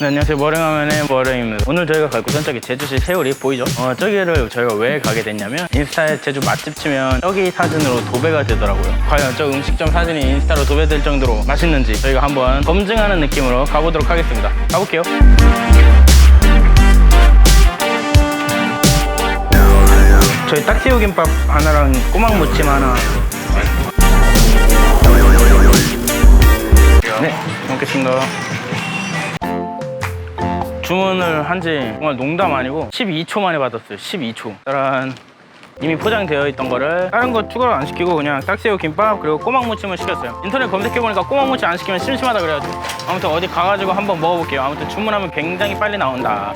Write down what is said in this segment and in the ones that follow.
네, 안녕하세요. 머랭하면의 머랭입니다. 오늘 저희가 갈 곳은 저기 제주시 세우리 보이죠? 어, 저기를 저희가 왜 가게 됐냐면 인스타에 제주 맛집 치면 저기 사진으로 도배가 되더라고요. 과연 저 음식점 사진이 인스타로 도배될 정도로 맛있는지 저희가 한번 검증하는 느낌으로 가보도록 하겠습니다. 가볼게요. 저희 딱새우 김밥 하나랑 꼬막 무침 하나. 네, 먹겠습니다. 주문을 한 지 정말 농담 아니고 12초 만에 받았어요. 12초. 따란 이미 포장되어 있던 거를 다른 거 추가로 안 시키고 그냥 딱새우 김밥 그리고 꼬막 무침을 시켰어요. 인터넷 검색해 보니까 꼬막 무침 안 시키면 심심하다 그래가지고 아무튼 어디 가가지고 한번 먹어볼게요. 아무튼 주문하면 굉장히 빨리 나온다.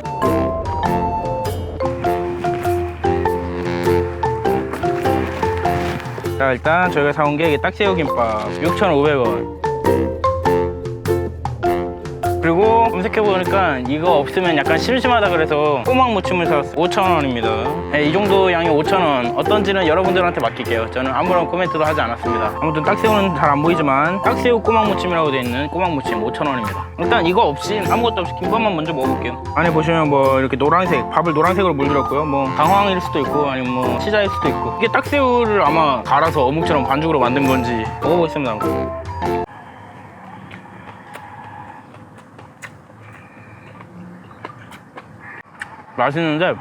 자 일단 저희가 사온 게 딱새우 김밥 6,500원 그리고 검색해보니까 이거 없으면 약간 심심하다 그래서 꼬막 무침을 사왔어요 5,000원입니다. 네, 이 정도 양이 5,000원. 어떤지는 여러분들한테 맡길게요. 저는 아무런 코멘트도 하지 않았습니다. 아무튼 딱새우는 잘 안 보이지만 딱새우 꼬막 무침이라고 되어 있는 꼬막 무침 5,000원입니다. 일단 이거 없이 아무것도 없이 김밥만 먼저 먹어볼게요. 안에 보시면 뭐 이렇게 노란색 밥을 노란색으로 물들었고요. 뭐 당황일 수도 있고 아니면 뭐 치자일 수도 있고. 이게 딱새우를 아마 갈아서 어묵처럼 반죽으로 만든 건지 먹어보겠습니다 맛있는데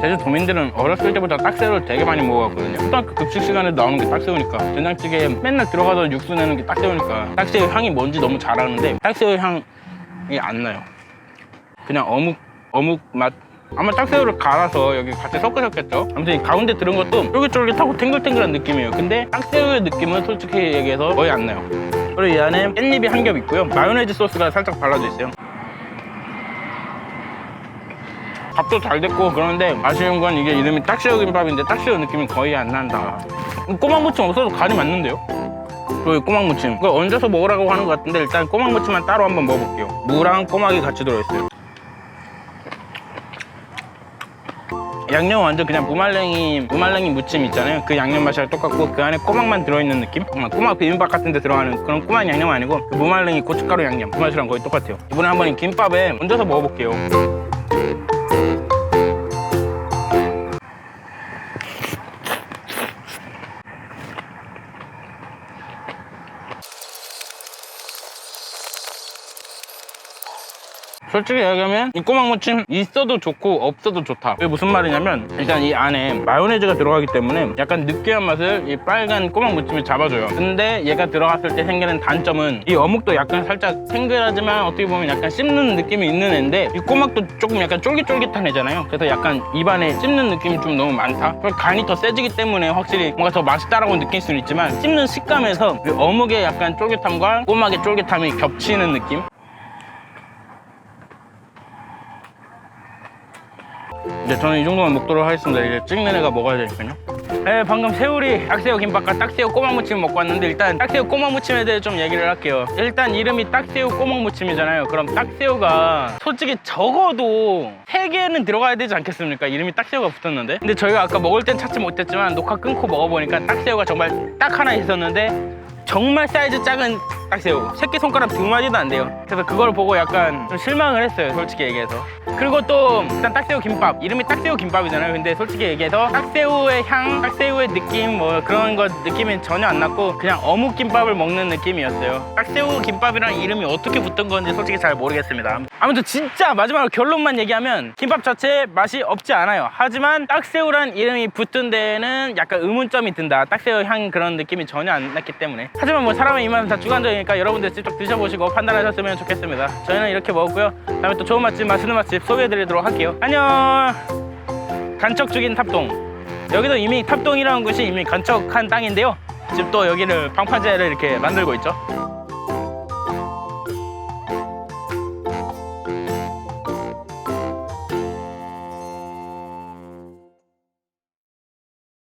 제주 도민들은 어렸을 때부터 딱새우를 되게 많이 먹어왔거든요. 초등학교 급식 시간에 나오는 게 딱새우니까. 된장찌개에 맨날 들어가던 육수 내는 게 딱새우니까. 딱새우 향이 뭔지 너무 잘 아는데 딱새우 향이 안 나요. 그냥 어묵 어묵 맛. 아마 딱새우를 갈아서 여기 같이 섞으셨겠죠? 아무튼 이 가운데 들은 것도 쫄깃쫄깃하고 탱글탱글한 느낌이에요. 근데 딱새우의 느낌은 솔직히 얘기해서 거의 안 나요. 그리고 이 안에 깻잎이 한 겹 있고요. 마요네즈 소스가 살짝 발라져 있어요 밥도 잘 됐고 그런데 아쉬운 건 이게 이름이 딱새우 김밥인데 딱새우 느낌이 거의 안 난다. 꼬막 무침 없어도 간이 맞는데요? 그리고 꼬막 무침. 그거 얹어서 먹으라고 하는 것 같은데 일단 꼬막 무침만 따로 한번 먹어볼게요. 무랑 꼬막이 같이 들어있어요. 양념 완전 그냥 무말랭이 무말랭이 무침 있잖아요. 그 양념 맛이랑 똑같고 그 안에 꼬막만 들어있는 느낌? 꼬막 비빔밥 같은 데 들어가는 그런 꼬막 양념 아니고 그 무말랭이 고춧가루 양념. 그 맛이랑 거의 똑같아요. 이번에 한번 이 김밥에 얹어서 먹어볼게요 솔직히 얘기하면 이 꼬막 무침 있어도 좋고 없어도 좋다. 그게 무슨 말이냐면 일단 이 안에 마요네즈가 들어가기 때문에 약간 느끼한 맛을 이 빨간 꼬막 무침이 잡아줘요. 근데 얘가 들어갔을 때 생기는 단점은 이 어묵도 약간 살짝 탱글하지만 어떻게 보면 약간 씹는 느낌이 있는 애인데 이 꼬막도 조금 약간 쫄깃쫄깃한 애잖아요. 그래서 약간 입안에 씹는 느낌이 좀 너무 많다. 간이 더 세지기 때문에 확실히 뭔가 더 맛있다라고 느낄 수는 있지만 씹는 식감에서 이 어묵의 약간 쫄깃함과 꼬막의 쫄깃함이 겹치는 느낌 이제 저는 이 정도만 먹도록 하겠습니다. 이제 찍는 애가 먹어야 되니까요. 네, 방금 새우리 딱새우 김밥과 딱새우 꼬막 무침 먹고 왔는데 일단 딱새우 꼬막 무침에 대해 좀 얘기를 할게요. 일단 이름이 딱새우 꼬막 무침이잖아요. 그럼 딱새우가 솔직히 적어도 세 개는 들어가야 되지 않겠습니까? 이름이 딱새우가 붙었는데. 근데 저희가 아까 먹을 땐 찾지 못했지만 녹화 끊고 먹어보니까 딱새우가 정말 딱 하나 있었는데 정말 사이즈 작은 딱새우 새끼 손가락 두 마디도 안 돼요. 그래서 그걸 보고 약간 좀 실망을 했어요 솔직히 얘기해서. 그리고 또 일단 딱새우 김밥. 이름이 딱새우 김밥이잖아요. 근데 솔직히 얘기해서 딱새우의 향 딱새우의 느낌 뭐 그런 거 느낌이 전혀 안 났고 그냥 어묵 김밥을 먹는 느낌이었어요. 딱새우 김밥이랑 이름이 어떻게 붙은 건지 솔직히 잘 모르겠습니다. 아무튼 진짜 마지막으로 결론만 얘기하면 김밥 자체에 맛이 없지 않아요. 하지만 딱새우란 이름이 붙은 데에는 약간 의문점이 든다. 딱새우 향 그런 느낌이 전혀 안 났기 때문에. 하지만 뭐 사람의 입맛은 다 주관적 이니까 여러분들 직접 드셔보시고 판단하셨으면 좋겠습니다. 저희는 이렇게 먹었고요. 다음에 또 좋은 맛집 맛있는 맛집 소개해드리도록 할게요. 안녕! 간척 중인 탑동. 여기도 이미 탑동이라는 곳이 이미 간척한 땅인데요. 지금 또 여기를 방파제를 이렇게 만들고 있죠